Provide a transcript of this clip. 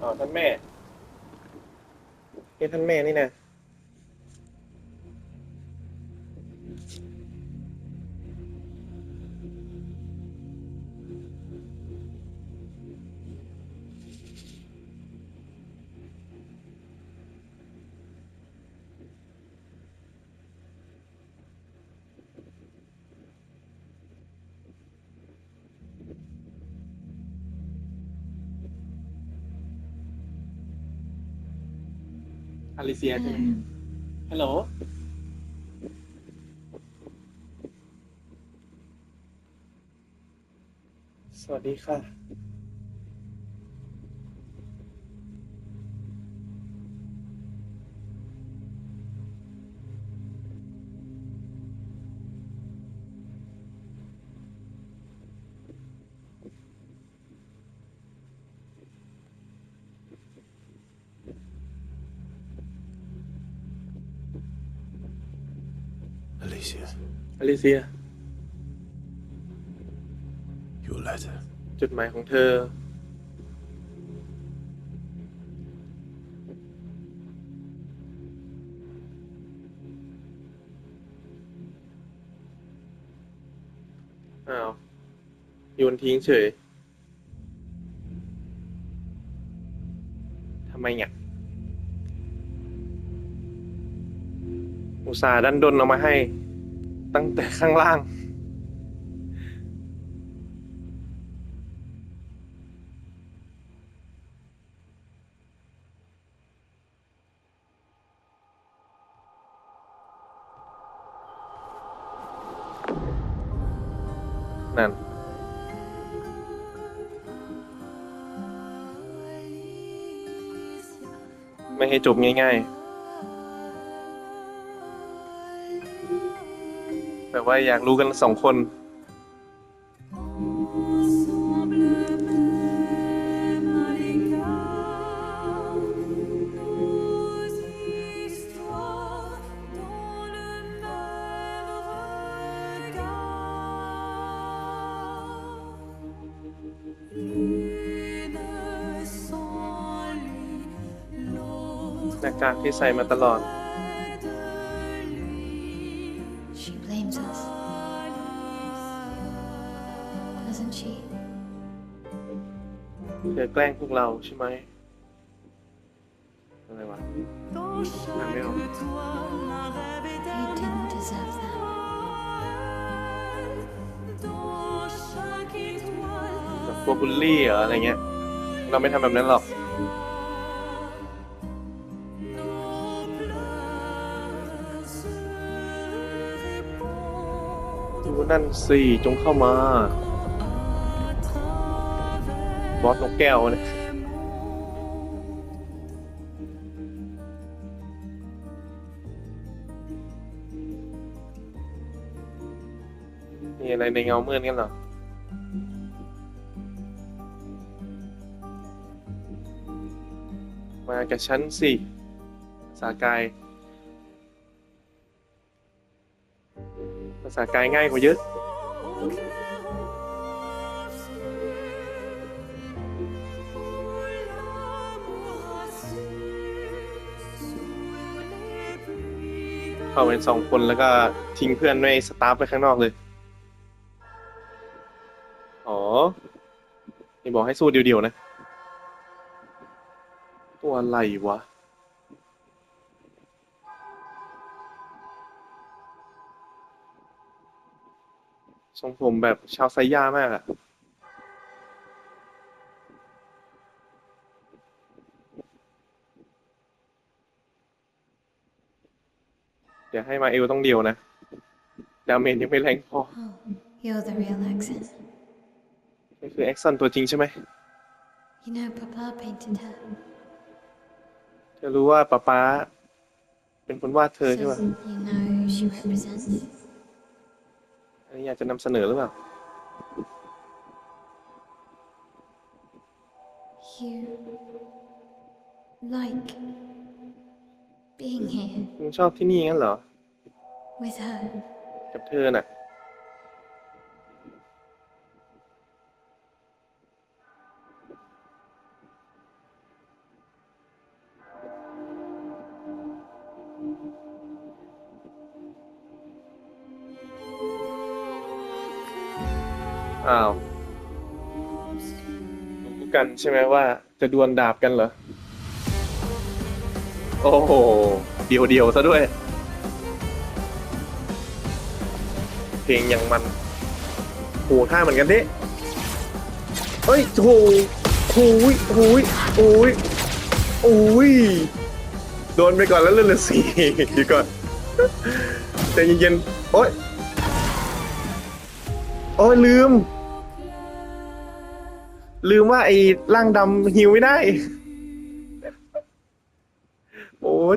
อ๋อท่านแม่นี่ท่านแม่นี่นะ อลิเซียใช่ไหมฮัลโหลสวัสดีค่ะ Alicia, อลิเซีย your letter. จดหมายของเธอ อ้าวโยนทิ้งเฉย ทำไมเนี่ย อุตส่าห์ดันดนเอามาให้ ตั้งแต่ข้างล่าง นั่นไม่ให้จบง่าย ๆ ว่าอยากรู้กันสองคน หน้ากากที่ใส่มาตลอด เธอแกล้งพวกเราใช่ไหมอะไรวะอ่านไม่ออก You didn't deserve that. แบบพวกบูลลี่เหรออะไรเงี้ย เราไม่ทำแบบนั้นหรอก ดูนั่นสิจงเข้ามา บอสนกแก้วเนี่ยมีอะไรในเงามืดกันเหรอมากับฉันสิภาษากายภาษากายง่ายกว่าเยอะ เข้าเป็นสองคนแล้วก็ทิ้งเพื่อนไว้สตาฟไปข้างนอกเลย อ๋อ นี่บอกให้สู้เดียวๆนะ ตัวอะไรวะทรงผมแบบชาวไซย่ามากอะ เดี๋ยวให้มาเอลต้องเดียวนะ ดาเมจยังไม่แรงพอ Oh, you're the real accent. นี่คือแอคซันตัวจริงใช่ไหม You know, Papa painted her. เธอรู้ว่าป๊าป๊าเป็นคนวาดเธอ So ใช่ไหม you know who she represents. อันนี้อยากจะนำเสนอหรือเปล่า You like being here ชอบที่นี่งั้นเหรอ with her กับเธอน่ะ อ้าวรู้กันใช่ไหมว่าจะดวลดาบกันเหรอ โอ้โห เดียวเดียวซะด้วย เพลงยังมันโหท่าเหมือนกันดิเอ้ยโหโหยโหยโอ้ยโอ้ยโดนไปก่อนแล้วเลื่อนเลือสี่ดีก่อนใจเย็นๆโอ๊ยโอ้ยลืม ลืมว่าไอ้ร่างดำหิวไม่ได้ โอ้ย